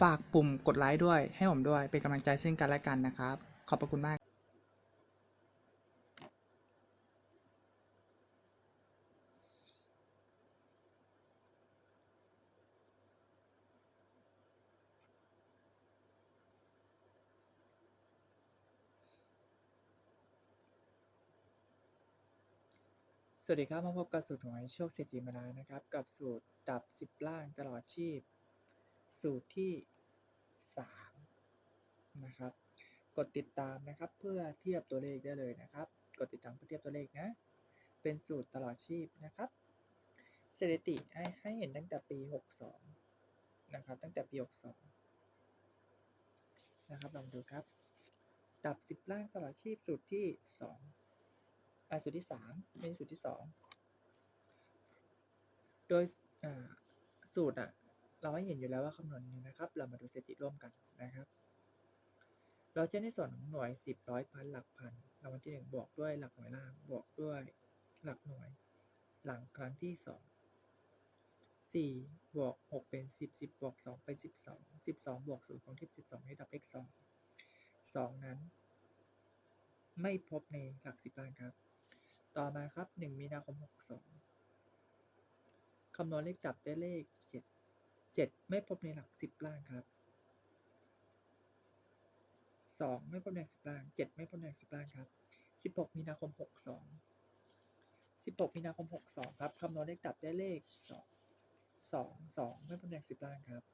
ฝากปุ่มกดไลค์ด้วย ให้ผมด้วย เป็นกำลังใจซึ่งกันและกันนะครับ ขอบพระคุณมากสวัสดีครับ มาพบกับสูตรหวยโชคเศรษฐีมาลานะครับ กับสูตรดับสิบล่างตลอดชีพ สูตรที่สามนะครับ กดติดตามนะครับเพื่อเทียบตัวเลขได้เลยนะครับ กดติดตามเพื่อเทียบตัวเลขนะ เป็นสูตรตลอดชีพนะครับสถิติให้ให้เห็นตั้งแต่ปีหกสองนะครับ ตั้งแต่ปีหกสองนะครับ ลองดูครับ ดับสิบล่างตลอดชีพสูตรที่สองอ่าสูตรที่สามไม่ใช่สูตรที่สองโดยสูตรอะ เราให้เห็นอยู่แล้วว่าคำนวณนี้นะครับ เรามาดูสถิติร่วมกันนะครับ เราจะในส่วนของหน่วยสิบร้อยพันหลักพันรางวัลที่หนึ่งบวกด้วยหลักหน่วยล่างบวกด้วยหลักหน่วย หลังครั้งที่สองสี่บวกหกเป็นสิบสิบบวกสองเป็นสิบสองสิบสองบวกศูนย์ของที่สิบสองให้ดับเลขสองสองนั้น ไม่พบในหลักสิบล้านครับ ต่อมาครับ 1 มีนาคม 62คำนวณเลขดับได้เลข 7 ไม่พบในหลัก 10 ล่างครับ 2 ไม่พบในหลัก10 ล่าง 7 ไม่พบในหลัก10 ล่างครับ 16 มีนาคม 62 16 มีนาคม 62 ครับคำนวณเลขดับได้เลข 2 2 2 ไม่พบในหลัก10 ล่างครับ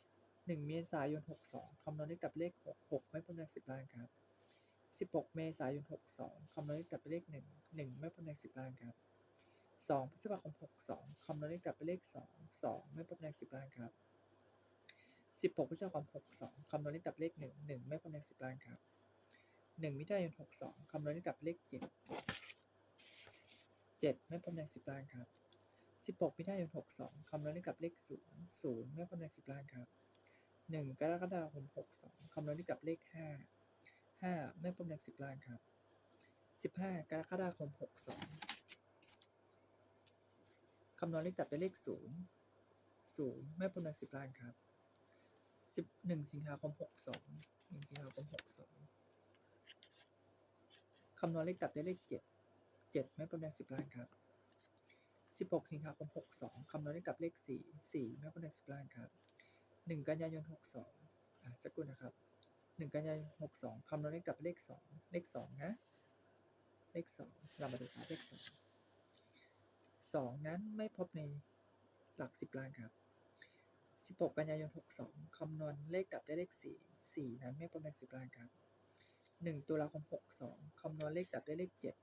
1 เมษายน 62 คำนวณเลขดับเลข 6 6 ไม่พบในหลัก10 ล่างครับ 16 เมษายน 62 คำนวณเลขกลับไปเลข 1 1 ไม่พ้นใน10ล้านครับ 2พฤษภาคม62คำนวณเลขกลับไปเลข 2 2 ไม่พ้นใน10ล้านครับ 16พฤษภาคม62คำนวณเลขกลับเลข 1 1 ไม่พ้นใน10ล้านครับ 1 มิถุนายน62คำนวณเลขกลับเลข 7 7 ไม่พ้นใน10ล้านครับ 16มิถุนายน62คำนวณเลขกลับเลข 0 0 ไม่พ้นใน10ล้านครับ 1 กรกฎาคม62คำนวณเลขกลับเลข5ห้าไม่พบในสิบล้านครับสิบห้ากรกฎาคมหกสอง คำนวณเลขตัดไปเลขศูนย์ศูนย์ไม่พบในสิบล้านครับสิบหนึ่งสิงหาคมหกสองหนึ่งสิงหาคมหกสองคำนวณเลขตัดได้เลขเจ็ดเจ็ดไม่พบในสิบล้านครับสิบหกสิงหาคมหกสองคำนวณเลขตัดเลขสี่สี่ไม่พบในสิบล้านครับหนึ่งกันยายนหกสองอะสักครู่นะครับหนึ่งกันยายนหกสองคำนวณเลขกลับเลขสองเลขสองนะ เลขสองเรามาดูครับเลขสอง สองนั้นไม่พบในหลักสิบล้านครับสิบหกกันยายนหกสองคำนวณเลขกลับได้เลขสี่สี่นั้นไม่พบในสิบล้านครับหนึ่งตุลาคมหกสองคำนวณเลขกลับได้เลขเจ็ด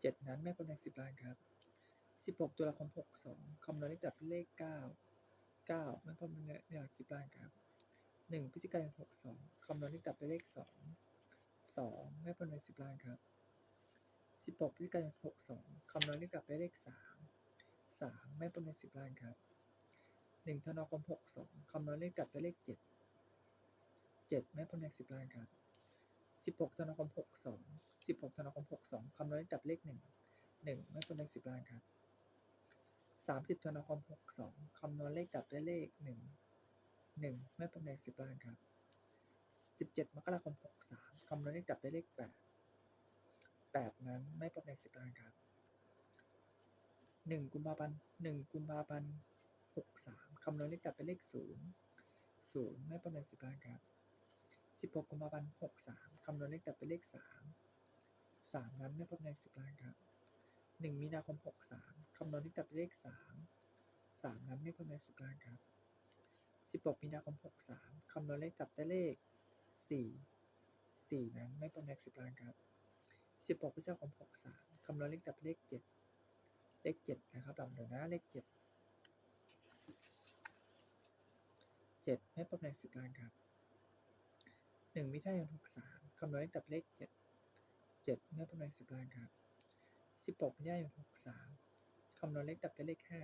เจ็ดนั้นไม่พบในสิบล้านครับสิบหกตุลาคมหกสองคำนวณเลขกลับได้เลขเก้าเก้าไม่พบในหลักสิบล้านครับหนึ่งพฤศจิกายนหกสองคำนวณเลขกลับไปเลขสองสองไม่พ้นในสิบล้านครับ สิบหกพฤศจิกายนหกสองคำนวณเลขกลับไปเลขสามสามไม่พ้นในสิบล้านครับหนึ่งธนวาคมหกสองคำนวณเลขกลับไปเลขเจ็ดเจ็ดไม่พ้นในสิบล้านครับสิบหกธนวาคมหกสองสิบหกธนวาคมหกสองคำนวณเลขกลับเลขหนึ่งหนึ่งไม่พ้นในสิบล้านครับสามสิบธนวาคมหกสองคำนวณเลขกลับได้เลขหนึ่งหนึ่งไม่พบในสิบล้านครับสิบเจ็ดมกราคมหกสามคำนวณเลขดับได้เลขแปด แปดนั้นไม่พบในสิบล้านครับหนึ่งกุมภาพันธ์หนึ่งกุมภาพันธ์หกสามคำนวณเลขดับเป็นเลขศูนย์ศูนย์ไม่พบในสิบล้านครับสิบหกกุมภาพันธ์หกสามคำนวณเลขดับเป็นเลขสามสามนั้นไม่พบในสิบล้านครับหนึ่งมีนาคมหกสามคำนวณด้วยกับเป็นเลขสามสามนั้นไม่พบในสิบล้านครับสิบหกมีนาคมหกสามคำนวณเลขกับเลขสี่สี่นั้นไม่พบในสิบล้านครับ สิบหกพฤษภาคมหกสามคำนวณเลขกับเลขเจ็ดเลขเจ็ดนะครับลำเดียวนะเลขเจ็ดเจ็ดไม่พบในสิบล้านครับหนึ่งมิถุนายนหกสามคำนวณเลขกับเลขเจ็ดเจ็ดไม่พบในสิบล้านครับสิบหกมิถุนายนหกสามคำนวณเลขดับเป็นเลขห้า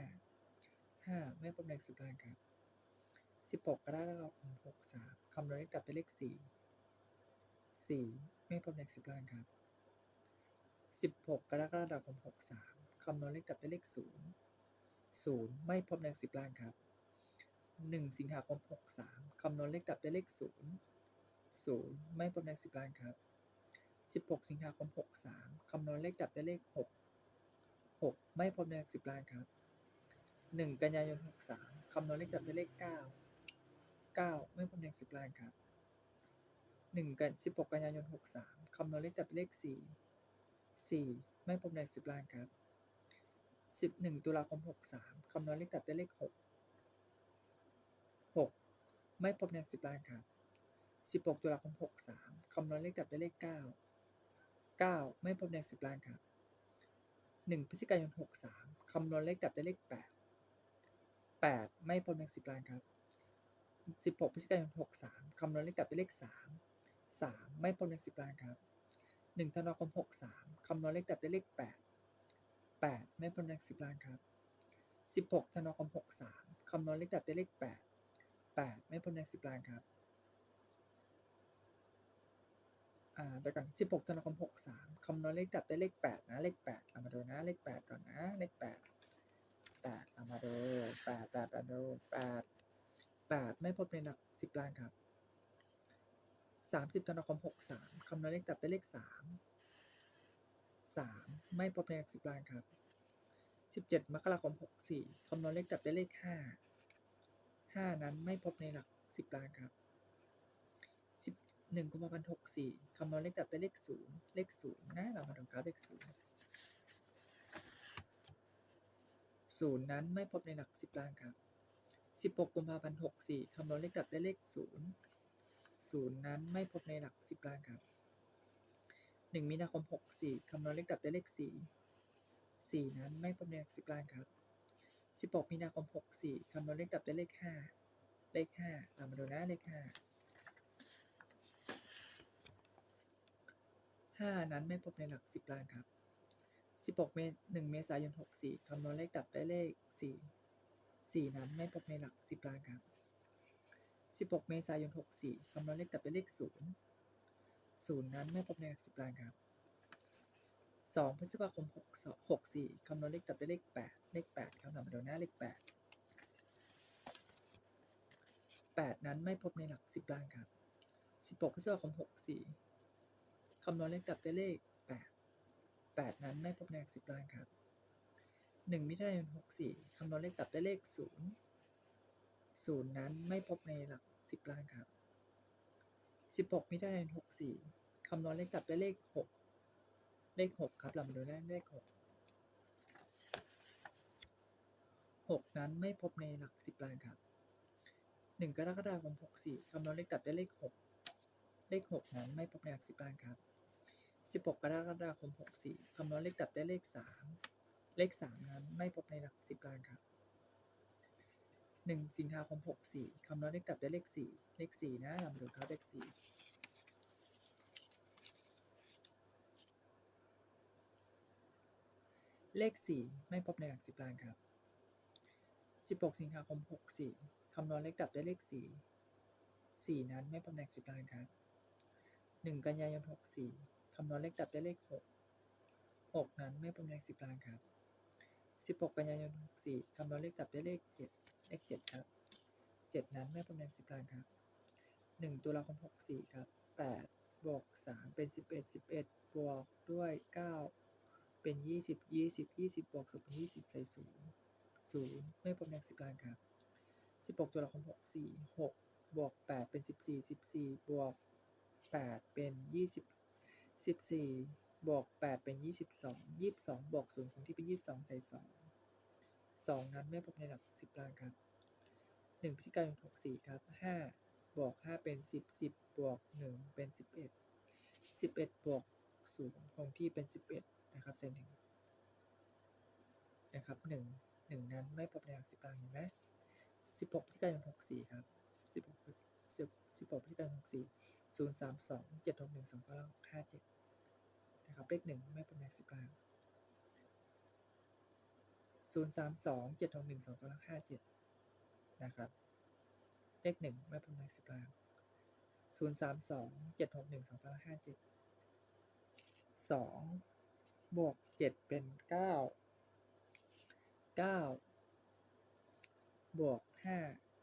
ห้าไม่พบในสิบล้านครับสิบหกกรกฎาคมหกสามคำนวณเลขดับเป็นเลขสี่สี่ไม่พบในสิบล้านครับ สิบหกกรกฎาคมหกสามคำนวณเลขดับเป็นเลขศูนย์ศูนย์ไม่พบในสิบล้านครับหนึ่งสิงหาคมหกสามคำนวณเลขดับเป็นเลขศูนย์ศูนย์ไม่พบในสิบล้านครับ 16 สิงหาคม 63 คำนวณเลขดับได้เลข 6 6 ไม่พบในสิบล้านครับ 1 กันยายน 63 คำนวณเลขดับได้เลข 9 9 ไม่พบในสิบล้านครับ1กัน16 กันยายน 63 คำนวณเลขดับได้เลข 4 4 ไม่พบในหลักสิบล้านครับ 11 ตุลาคม 63 คำนวณเลขดับได้เลข 6 6 ไม่พบในหลักสิบล้านครับ 16 ตุลาคม 63 คำนวณเลขดับได้เลข 9 9 ไม่พบในสิบล้านครับ 1 พฤศจิกายน 63 คำนวณเลขดับได้เลข 8 8 ไม่พบในสิบล้านครับ 16 พฤศจิกายน 63 คำนวณเลขดับได้เลข 3 3 ไม่พบในสิบล้านครับ 1ธันวาคม 63 คำนวณเลขดับได้เลข 8 8 ไม่พบในสิบล้านครับ 16ธันวาคม 63 คำนวณเลขดับได้เลข 8 8 ไม่พบในสิบล้านครับอ่าเดี๋ยวก่อน16ธันวาคม 63 คำนวณเลขดับได้เลข 8 นะ เลข 8เรามาดูนะ เลข 8 ก่อนนะ เลข 8 8เรามาดู8 8มาดู8 8 ไม่พบในหลัก 10ล้านครับ 30ธันาคม63คำนวณเลขดับได้เลข3 3ไม่พบในหลัก10ล้านครับ17มกราคม64คำนวณเลขดับได้เลข5 5นั้นไม่พบในหลัก10ล้านครับสิบหนึ่งกุมภาพันธ์หกสี่คำนวณเลขดับเป็นเลขศูนย์เลขศูนย์นะเรามาดูกราฟเลขศูนย์ศูนย์นั้นไม่พบในหลักสิบล้านครับสิบหกกุมภาพันธ์หกสี่คำนวณเลขดับได้เลขศูนย์ ศูนย์นั้นไม่พบในหลักสิบล้านครับหนึ่งมีนาคมหกสี่คำนวณเลขดับได้เลขสี่สี่นั้นไม่พบในหลักสิบล้านครับสิบหกมีนาคมหกสี่คำนวณเลขดับได้เลขห้าเลขห้าเรามาดูนะเลขห้าห้านั้นไม่พบในหลักสิบล้านครับสิบหกเมษหนึ่งเมษายนหกสี่คำนวณเลขดับได้เลขสี่สี่นั้นไม่พบในหลักสิบล้านครับ สิบหกเมษายนหกสี่คำนวณเลขดับได้เลขศูนย์ศูนย์นั้นไม่พบในหลักสิบล้านครับสองพฤษภาคมหกหกสี่คำนวณเลขดับได้เลขแปดเลขแปดครับเรามาดูหน้าเลขแปดแปดนั้นไม่พบในหลักสิบล้านครับสิบหกพฤษภาคมหกสี่คำนวณเลขดับได้เลข 8 8 นั้นไม่พบในหลักสิบล้านครับ 1 มิถุนายน 64 คำนวณเลขดับได้เลข 0 0 นั้นไม่พบในหลัก สิบล้านครับ16มิถุนายน64คำนวณเลขดับได้เลข6เลข6ครับเรามาดูได้เลข6 6นั้นไม่พบในหลักสิบล้านครับ1กรกฎาคม64คำนวณเลขดับได้เลข6เลข6นั้นไม่พบในหลักสิบล้านครับ16กกรกฎาคม64คำนวณเลขดับได้เลข3เลข3นั้นไม่พบในหลักสิบล้านครับ 1 สิงหาคม 64 คำนวณเลขดับได้เลข 4 เลข 4 นะเรามาดูครับเลข 4เลข 4 ไม่พบในหลักสิบล้านครับ 16 สิงหาคม 64 คำนวณเลขดับได้เลข 4 4 นั้นไม่พบในหลักสิบล้านครับหนึ่งกันยายนหกสี่คำนวณเลขดับได้เลขหกหกนั้นไม่พบในหลักสิบล้านครับสิบหกกันยายนหกสี่คำนวณเลขดับได้เลขเจ็ด เลขเจ็ดครับเจ็ดนั้นไม่พบในสิบล้านครับหนึ่งตุลาคมหกสี่ครับแปดบวกสามเป็นสิบเอ็ดสิบเอ็ดบวกด้วยเก้าเป็นยี่สิบยี่สิบยี่สิบบวกศูนย์เป็นยี่สิบใส่ศูนย์ศูนย์ไม่พบในสิบล้านครับสิบหกตุลาคมหกสี่หกบวกแปดเป็นสิบสี่สิบสี่บวกแปดเป็นยี่สิบสิบสี่บวกแปดเป็นยี่สิบสองยี่สิบสองบวกศูนย์คงที่เป็นยี่สิบสองใส่สอง สองนั้นไม่พบในหลักสิบล้านครับหนึ่งพฤศจิกายนหกสี่ครับห้าบวกห้าเป็นสิบสิบบวกหนึ่งเป็นสิบเอ็ดสิบเอ็ดบวกศูนย์คงที่เป็นสิบเอ็ดนะครับเซนถึงนะครับหนึ่งหนึ่งนั้นไม่พบในหลักสิบล้านเห็นไหมสิบหกพฤศจิกายนหกสี่ครับสิบหกสิบสิบหกพฤศจิกายนหกสี่ศูนย์สามสองเจ็ดหกหนึ่งสองเก้าห้าเจ็ดนะครับเลขหนึ่งไม่เป็นแม็กซิบล่าง ศูนย์สามสองเจ็ดหกหนึ่งสองกำลังห้าเจ็ดนะครับ เลขหนึ่งไม่เป็นแม็กซิบล่างศูนย์สามสองเจ็ดหกหนึ่งสองกำลังห้าเจ็ดสองบวกเจ็ดเป็นเก้าเก้าบวกห้า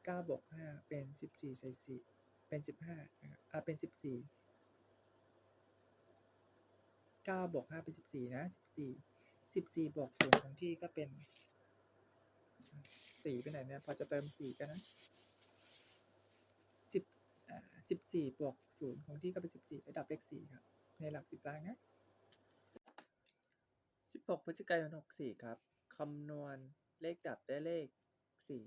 เก้าบวกห้าเป็นสิบสี่ใส่สี่เป็นสิบห้านะครับอ่าเป็นสิบสี่เก้าบวกห้าเป็นสิบสี่นะสิบ สิบสี่บวกศูนย์ของที่ก็เป็นสี่ไปไหนเนี่ยพอจะเติมสี่กันนะสิบสิบสี่บวกศูนย์ของที่ก็เป็นสิบสี่ระดับเลขสี่ครับ ในหลักสิบล้านนะสิบหกพฤศจิกายนหกสี่ครับคำนวณเลขดับได้เลขสี่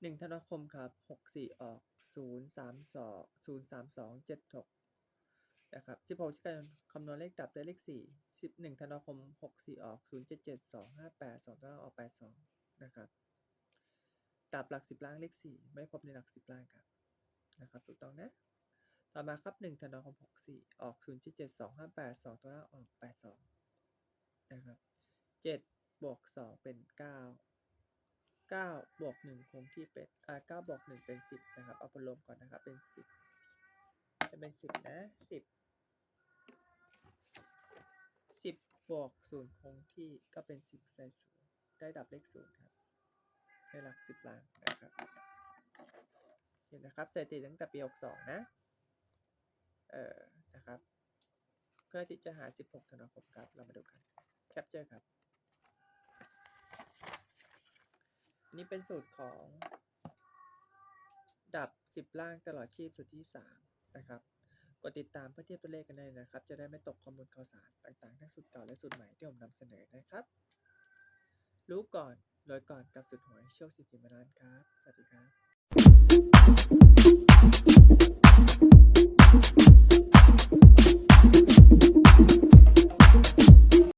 หนึ่งธันวาคมครับหกสี่ออกศูนย์สามสองศูนย์สามสองเจ็ดหก นะครับ16พฤศจิกายนคำนวณเลขดับได้เลข 4 11ธันวาคม 64 ออก 0 7 7 2 5 8 2ตัวล่างออก 82 นะครับดับหลัก 10 ล่างเลข 4 ไม่พบในหลัก 10 ล่างครับนะครับถูกต้องนะ ต่อมาครับ1ธันวาคม 64 ออก 0 7 7 2 5 8 2ตัวล่างออก 82 นะครับ7บวก2เป็น 9 9บวก1คงที่เป็นอ่า9บวก1เป็น 10 นะครับ เอาผลรวมก่อนนะครับเป็น 10 จะเป็น 10 นะ 10 สิ บวกศูนย์คงที่ก็เป็นสิบใส่ศูนย์ได้ดับเลขศูนย์ครับในหลักสิบล้านนะครับเห็นนะครับสถิติตั้งแต่ปีหกสองนะเอ่อนะครับ เพื่อที่จะหาสิบหกธันวาคมครับ เรามาดูกันแคปเจอร์ครับอันนี้เป็นสูตรของดับสิบล่างตลอดชีพสูตรที่สามนะครับ กดติดตามเพื่อเทียบตัวเลขกันได้นะครับ จะได้ไม่ตกข้อมูลข่าวสารต่างๆ ทั้งสุดเก่าและสุดใหม่ที่ผมนำเสนอนะครับ รู้ก่อนรวยก่อนกับสุดหวยโชคสิทธิมรานครับ สวัสดีครับ